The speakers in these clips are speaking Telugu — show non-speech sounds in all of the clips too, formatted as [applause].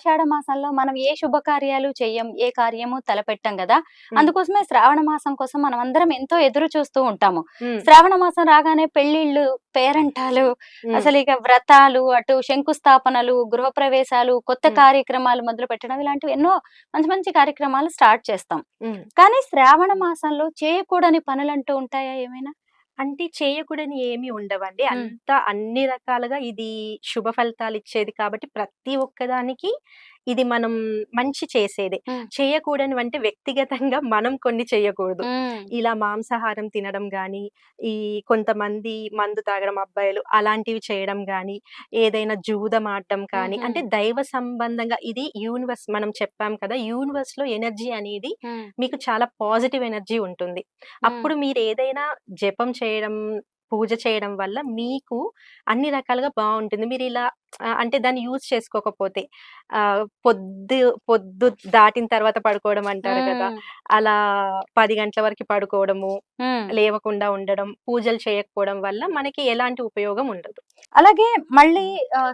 ఆషాఢ మాసంలో మనం ఏ శుభకార్యాలు చెయ్యం ఏ కార్యము తలపెట్టం కదా. అందుకోసమే శ్రావణ మాసం కోసం మనం అందరం ఎంతో ఎదురు చూస్తూ ఉంటాము శ్రావణ మాసం రాగానే పెళ్ళిళ్ళు పేరంటాలు అసలు ఇక వ్రతాలు అటు శంకుస్థాపనలు గృహప్రవేశాలు కొత్త. కార్యక్రమాలు మొదలు పెట్టడం ఇలాంటివి ఎన్నో మంచి మంచి కార్యక్రమాలు స్టార్ట్ చేస్తాం. కానీ శ్రావణ మాసంలో చేయకూడని పనులు అంటూ ఉంటాయా ఏమైనా అంటే చేయకూడని ఏమి ఉండవండి ఉమ్. అంత అన్ని రకాలుగా ఇది శుభ ఫలితాలు ఇచ్చేది కాబట్టి ప్రతి ఒక్కదానికి ఇది మనం మంచి చేసేదే. చేయకూడని అంటే వ్యక్తిగతంగా మనం కొన్ని చేయకూడదు. ఇలా మాంసాహారం తినడం గాని ఈ కొంతమంది మందు తాగడం అబ్బాయిలు అలాంటివి చేయడం గాని ఏదైనా జూదం ఆడడం కానీ. అంటే దైవ సంబంధంగా ఇది యూనివర్స్ మనం చెప్పాం కదా యూనివర్స్లో ఎనర్జీ అనేది మీకు చాలా పాజిటివ్ ఎనర్జీ ఉంటుంది. అప్పుడు మీరు ఏదైనా జపం చేయడం పూజ చేయడం వల్ల మీకు అన్ని రకాలుగా బాగుంటుంది మీరు ఇలా అంటే దాన్ని యూజ్ చేసుకోకపోతే ఆ పొద్దు పొద్దు దాటిన తర్వాత పడుకోవడం అంటారు కదా! అలా పది గంటల వరకు పడుకోవడము లేవకుండా ఉండడం పూజలు చేయకపోవడం వల్ల మనకి ఎలాంటి ఉపయోగం ఉండదు. అలాగే మళ్ళీ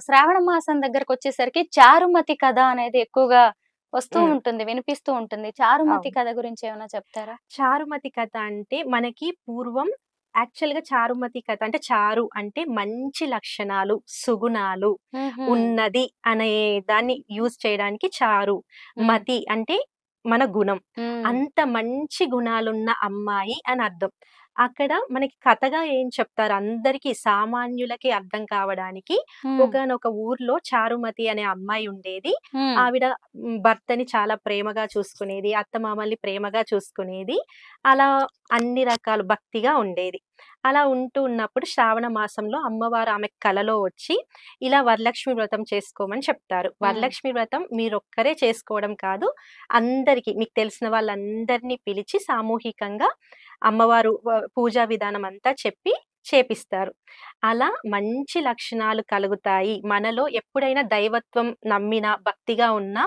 శ్రావణ మాసం దగ్గరకు వచ్చేసరికి చారుమతి కథ అనేది ఎక్కువగా వస్తూ. ఉంటుంది వినిపిస్తూ ఉంటుంది. చారుమతి. కథ గురించి ఏమైనా చెప్తారా? చారుమతి కథ అంటే మనకి పూర్వం యాక్చువల్గా చారుమతి కథ అంటే చారు అంటే మంచి లక్షణాలు సుగుణాలు ఉన్నది అనే దాన్ని యూజ్ చేయడానికి చారు. మతి అంటే మన గుణం. అంత మంచి గుణాలున్న అమ్మాయి అని అర్థం అక్కడ మనకి కథగా ఏం చెప్తారు? అందరికి సామాన్యులకి అర్థం కావడానికి ఉమ్. ఒకనొక ఊర్లో చారుమతి అనే అమ్మాయి ఉండేది. ఉమ్. ఆవిడ మ్, భర్తని చాలా ప్రేమగా చూసుకునేది అత్తమామల్ని ప్రేమగా చూసుకునేది. అలా అన్ని రకాల భక్తిగా ఉండేది. అలా ఉంటూ ఉన్నప్పుడు శ్రావణ మాసంలో అమ్మవారు ఆమె కలలో వచ్చి ఇలా వరలక్ష్మి వ్రతం చేసుకోమని చెప్తారు. వరలక్ష్మి వ్రతం మీరొక్కరే చేసుకోవడం కాదు. అందరికి మీకు తెలిసిన వాళ్ళందరినీ పిలిచి సామూహికంగా అమ్మవారు పూజా విధానం అంతా చెప్పి చేపిస్తారు. అలా మంచి లక్షణాలు కలుగుతాయి. మనలో ఎప్పుడైనా దైవత్వం నమ్మిన భక్తిగా ఉన్నా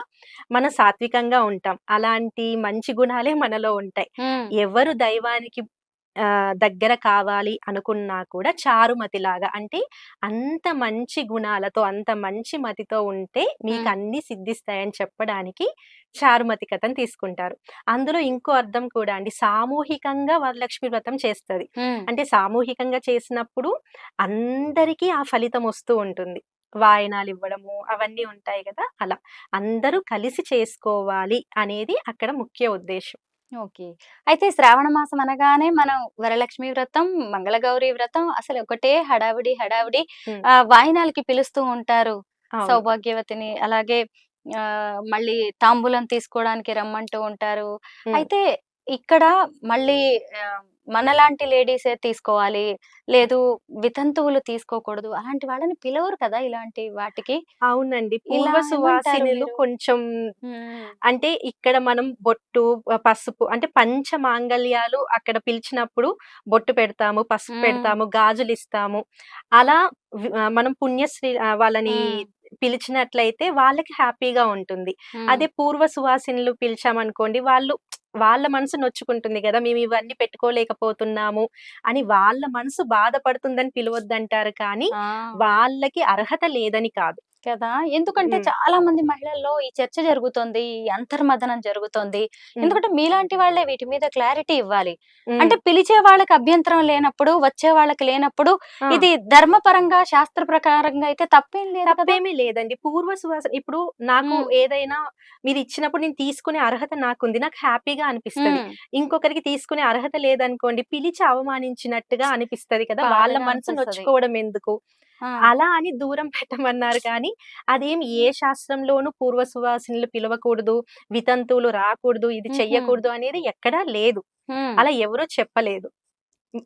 మన సాత్వికంగా ఉంటాం. అలాంటి మంచి గుణాలే మనలో ఉంటాయి. ఎవరు దైవానికి ఆ, దగ్గర కావాలి అనుకున్నా కూడా చారుమతి లాగా అంటే అంత మంచి గుణాలతో అంత మంచి మతితో ఉంటే మీకు. అన్ని సిద్ధిస్తాయని చెప్పడానికి చారుమతి కథను తీసుకుంటారు. అందులో ఇంకో అర్థం కూడా అండి. సామూహికంగా వరలక్ష్మి వ్రతం చేస్తుంది. ఉమ్. అంటే సామూహికంగా చేసినప్పుడు అందరికీ ఆ ఫలితం వస్తూ ఉంటుంది. వాయనాలు ఇవ్వడము అవన్నీ ఉంటాయి కదా! అలా అందరూ కలిసి చేసుకోవాలి అనేది అక్కడ ముఖ్య ఉద్దేశం. ఓకే అయితే శ్రావణ మాసం అనగానే మనం వరలక్ష్మి వ్రతం మంగళగౌరి వ్రతం అసలు ఒకటే హడావిడి హడావిడి. ఆ వాయినాలకి పిలుస్తూ ఉంటారు. సౌభాగ్యవతిని అలాగే ఆ మళ్ళీ తాంబూలం తీసుకోవడానికి రమ్మంటూ ఉంటారు. అయితే ఇక్కడ మళ్ళీ మనలాంటి లేడీసే తీసుకోవాలి లేదు వితంతువులు తీసుకోకూడదు అలాంటి వాళ్ళని పిలవరు కదా ఇలాంటి వాటికి అవునండి పూర్వ సువాసినులు? కొంచెం అంటే ఇక్కడ మనం బొట్టు పసుపు అంటే పంచ మాంగళ్యాలు అక్కడ పిలిచినప్పుడు బొట్టు పెడతాము పసుపు. పెడతాము గాజులు ఇస్తాము అలా మనం పుణ్యశ్రీ వాళ్ళని. పిలిచినట్లయితే వాళ్ళకి హ్యాపీగా ఉంటుంది. అదే పూర్వ సువాసినులు పిలిచామనుకోండి వాళ్ళు వాళ్ళ మనసు నొచ్చుకుంటుంది కదా మేము ఇవన్నీ పెట్టుకోలేకపోతున్నాము అని వాళ్ళ మనసు బాధపడుతుందని పిలవద్దంటారు కానీ. వాళ్ళకి అర్హత లేదని కాదు కదా ఎందుకంటే. చాలా మంది మహిళల్లో ఈ చర్చ జరుగుతోంది ఈ అంతర్మదనం జరుగుతోంది. ఎందుకంటే మీలాంటి వాళ్ళే వీటి మీద క్లారిటీ ఇవ్వాలి. అంటే పిలిచే వాళ్ళకి అభ్యంతరం లేనప్పుడు వచ్చే వాళ్ళకి లేనప్పుడు. ఇది ధర్మపరంగా శాస్త్ర ప్రకారంగా అయితే తప్పేం లేదు తప్పేమీ లేదండి పూర్వ సువాసన ఇప్పుడు నాకు. ఏదైనా మీరు ఇచ్చినప్పుడు నేను తీసుకునే అర్హత నాకుంది నాకు హ్యాపీగా అనిపిస్తది. ఇంకొకరికి తీసుకునే అర్హత లేదనుకోండి పిలిచి అవమానించినట్టుగా అనిపిస్తది కదా వాళ్ళ మనసు. నొచ్చుకోవడం ఎందుకు. అలా అని దూరం పెట్టమన్నారు. కానీ అదేం ఏ శాస్త్రంలోనూ పూర్వ సువాసినులు పిలవకూడదు వితంతువులు రాకూడదు ఇది. చెయ్యకూడదు అనేది ఎక్కడా లేదు. అలా ఎవరూ చెప్పలేదు.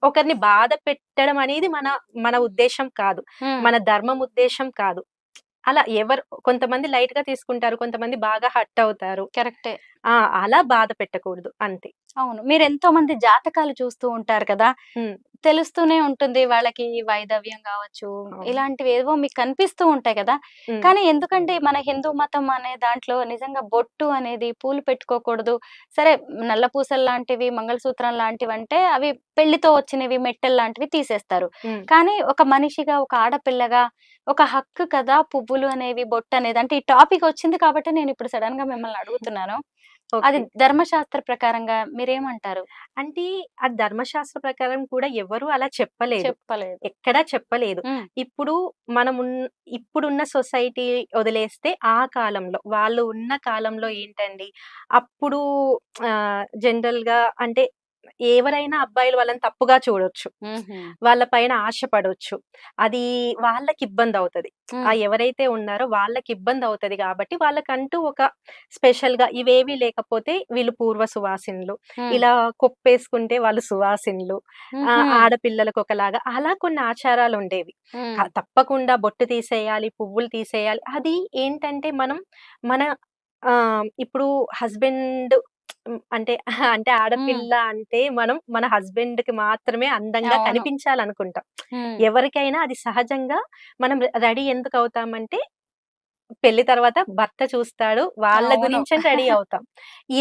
ఒకరిని బాధ పెట్టడం అనేది మన మన ఉద్దేశం కాదు. మన ధర్మం ఉద్దేశం కాదు. అలా ఎవరు కొంతమంది లైట్గా తీసుకుంటారు కొంతమంది బాగా హట్ అవుతారు. కరెక్టే. ఆ అలా బాధ పెట్టకూడదు. అంతే. అవును. మీరు ఎంతో మంది జాతకాలు చూస్తూ ఉంటారు కదా. తెలుస్తూనే ఉంటుంది వాళ్ళకి వైదవ్యం కావచ్చు. ఇలాంటివి ఏవో మీకు కనిపిస్తూ ఉంటాయి కదా. కానీ ఎందుకంటే మన హిందూ మతం అనే దాంట్లో నిజంగా బొట్టు అనేది పూలు పెట్టుకోకూడదు. సరే నల్ల పూసలు లాంటివి మంగళసూత్రం లాంటివి అంటే అవి పెళ్ళితో వచ్చినవి మెట్టెలు లాంటివి తీసేస్తారు. కానీ ఒక మనిషిగా ఒక ఆడపిల్లగా ఒక హక్కు కదా! పువ్వులు అనేవి బొట్టు అనేది. అంటే ఈ టాపిక్ వచ్చింది కాబట్టి నేను ఇప్పుడు సడన్గా మిమ్మల్ని అడుగుతున్నాను. అది. ధర్మశాస్త్ర ప్రకారంగా మీరేమంటారు? అంటే ఆ ధర్మశాస్త్ర ప్రకారం కూడా ఎవరు అలా చెప్పలేదు. చెప్పలేదు. ఎక్కడా చెప్పలేదు. ఇప్పుడు మనం ఇప్పుడున్న సొసైటీ వదిలేస్తే ఆ కాలంలో వాళ్ళు ఉన్న కాలంలో ఏంటండి? అప్పుడు జనరల్గా అంటే ఎవరైనా అబ్బాయిలు వాళ్ళని తప్పుగా చూడొచ్చు. వాళ్ళ పైన ఆశపడొచ్చు అది వాళ్ళకి ఇబ్బంది అవుతది. ఆ ఎవరైతే ఉన్నారో వాళ్ళకి ఇబ్బంది అవుతది కాబట్టి వాళ్ళకంటూ ఒక స్పెషల్గా ఇవేవి లేకపోతే వీళ్ళు పూర్వ సువాసినులు. ఇలా కొప్పేసుకుంటే వాళ్ళు సువాసినులు. ఆడపిల్లలకు ఒకలాగా అలా కొన్ని ఆచారాలు ఉండేవి. తప్పకుండా బొట్టు తీసేయాలి పువ్వులు తీసేయాలి. అది ఏంటంటే మనం మన ఆ ఇప్పుడు హస్బెండ్ అంటే [laughs] అంటే ఆడపిల్ల అంటే మనం మన హస్బెండ్కి మాత్రమే అందంగా అవును. కనిపించాలనుకుంటాం. ఎవరికైనా అది సహజంగా మనం రెడీ ఎందుకు అవుతామంటే పెళ్ళి తర్వాత భర్త చూస్తాడు వాళ్ళ అవును. గురించి [laughs] రెడీ అవుతాం.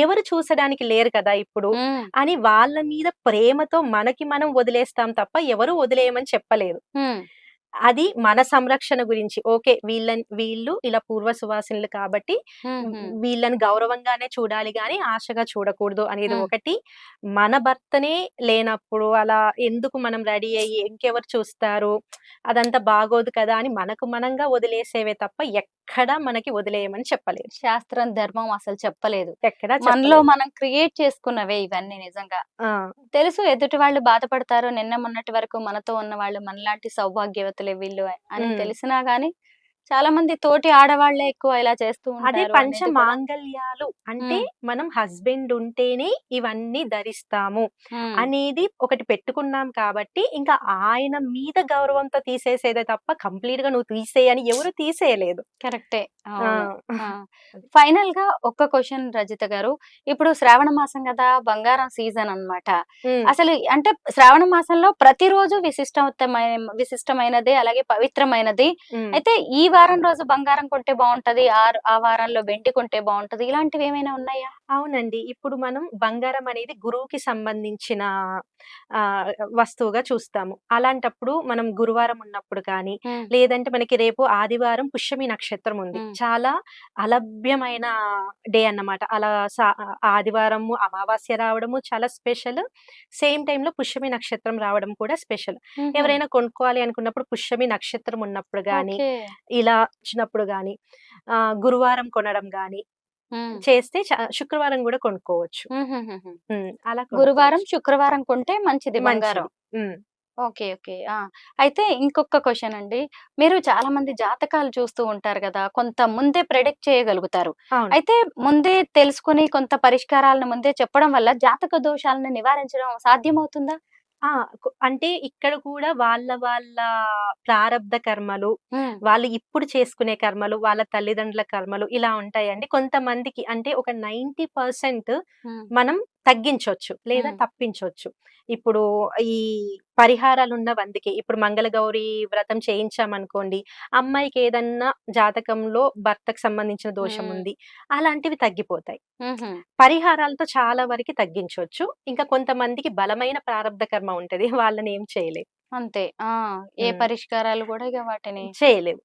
ఎవరు చూసడానికి లేరు కదా ఇప్పుడు అని వాళ్ళ మీద ప్రేమతో మనకి మనం వదిలేస్తాం తప్ప ఎవరు వదిలేయమని చెప్పలేదు అది మన సంరక్షణ గురించి. ఓకే వీళ్ళ వీళ్ళు ఇలా పూర్వ సువాసినులు కాబట్టి వీళ్ళని గౌరవంగానే చూడాలి గాని ఆశగా చూడకూడదు అనేది. ఒకటి. మన భర్తనే లేనప్పుడు అలా ఎందుకు మనం రెడీ అయ్యి ఇంకెవరు చూస్తారు? అదంతా బాగోదు కదా అని మనకు మనంగా వదిలేసేవే తప్ప ఎక్కడా మనకి వదిలేయమని చెప్పలేదు శాస్త్రం ధర్మం అసలు చెప్పలేదు ఎక్కడా మనలో. మనం క్రియేట్ చేసుకున్నవే ఇవన్నీ నిజంగా తెలుసు ఎదుటి వాళ్ళు బాధపడతారు నిన్న మొన్నటి వరకు మనతో ఉన్న వాళ్ళు మనలాంటి సౌభాగ్యవతులే వీళ్ళు అని. తెలిసినా గానీ చాలా మంది తోటి ఆడవాళ్ళే ఎక్కువ ఇలా చేస్తూ అదే పంచ మాంగళ్యాలు అంటే. మనం హస్బెండ్ ఉంటేనే ఇవన్నీ ధరిస్తాము అనేది ఒకటి పెట్టుకున్నాం కాబట్టి ఇంకా ఆయన మీద గౌరవంతో తీసేసేదే తప్ప కంప్లీట్గా నువ్వు తీసేయని ఎవరు తీసేయలేదు. కరెక్టే. ఫైనల్గా ఒక్క క్వశ్చన్ రజిత గారు. ఇప్పుడు శ్రావణ మాసం కదా బంగారం సీజన్ అన్నమాట. ఉమ్, అసలు అంటే శ్రావణ మాసంలో ప్రతిరోజు విశిష్టమైన విశిష్టమైనది అలాగే పవిత్రమైనది. అయితే ఈ వారం రోజు బంగారం కొంటే బాగుంటది ఆ ఆ వారంలో వెండి కొంటే బాగుంటది. ఇలాంటివి ఏమైనా ఉన్నాయా? అవునండి. ఇప్పుడు మనం బంగారం అనేది గురువుకి సంబంధించిన ఆ వస్తువుగా చూస్తాము. అలాంటప్పుడు మనం గురువారం ఉన్నప్పుడు కానీ లేదంటే మనకి రేపు ఆదివారం పుష్యమి నక్షత్రం ఉంది. చాలా అలభ్యమైన డే అన్నమాట. అలా సా- ఆదివారము అమావాస్య రావడము చాలా స్పెషల్. సేమ్ టైంలో పుష్యమి నక్షత్రం రావడం కూడా స్పెషల్. ఎవరైనా కొనుక్కోవాలి అనుకున్నప్పుడు పుష్యమి నక్షత్రం ఉన్నప్పుడు గాని ఓకే. ఇలా వచ్చినప్పుడు గాని ఆ గురువారం కొనడం గాని. చేస్తే శుక్రవారం కూడా కొనుక్కోవచ్చు. అలా గురువారం. శుక్రవారం కొంటే మంచిది బంగారం. Okay okay. ఆ! అయితే ఇంకొక క్వశ్చన్ అండి. మీరు చాలా మంది జాతకాలు చూస్తూ ఉంటారు కదా కొంత ముందే ప్రెడిక్ట్ చేయగలుగుతారు. అయితే ముందే తెలుసుకుని కొంత పరిష్కారాలను ముందే చెప్పడం వల్ల జాతక దోషాలను నివారించడం సాధ్యమవుతుందా? ఆ! కు- అంటే ఇక్కడ కూడా వాళ్ళ వాళ్ళ ప్రారబ్ధ కర్మలు ఉమ్, వాళ్ళు ఇప్పుడు చేసుకునే కర్మలు వాళ్ళ తల్లిదండ్రుల కర్మలు ఇలా ఉంటాయండి. కొంతమందికి అంటే ఒక నైంటీ పర్సెంట్ ఉమ్, మనం తగ్గించవచ్చు లేదా. తప్పించవచ్చు ఇప్పుడు ఈ పరిహారాలు ఉన్న వందికి ఇప్పుడు మంగళగౌరి వ్రతం చేయించామనుకోండి అమ్మాయికి ఏదన్నా జాతకంలో భర్తకు సంబంధించిన దోషం. ఉంది అలాంటివి తగ్గిపోతాయి. పరిహారాలతో చాలా వరకు తగ్గించవచ్చు ఇంకా కొంతమందికి బలమైన ప్రారంభ కర్మ ఉంటది వాళ్ళని ఏం చేయలేవు అంతే ఏ. పరిష్కారాలు కూడా ఇక వాటిని చేయలేవు.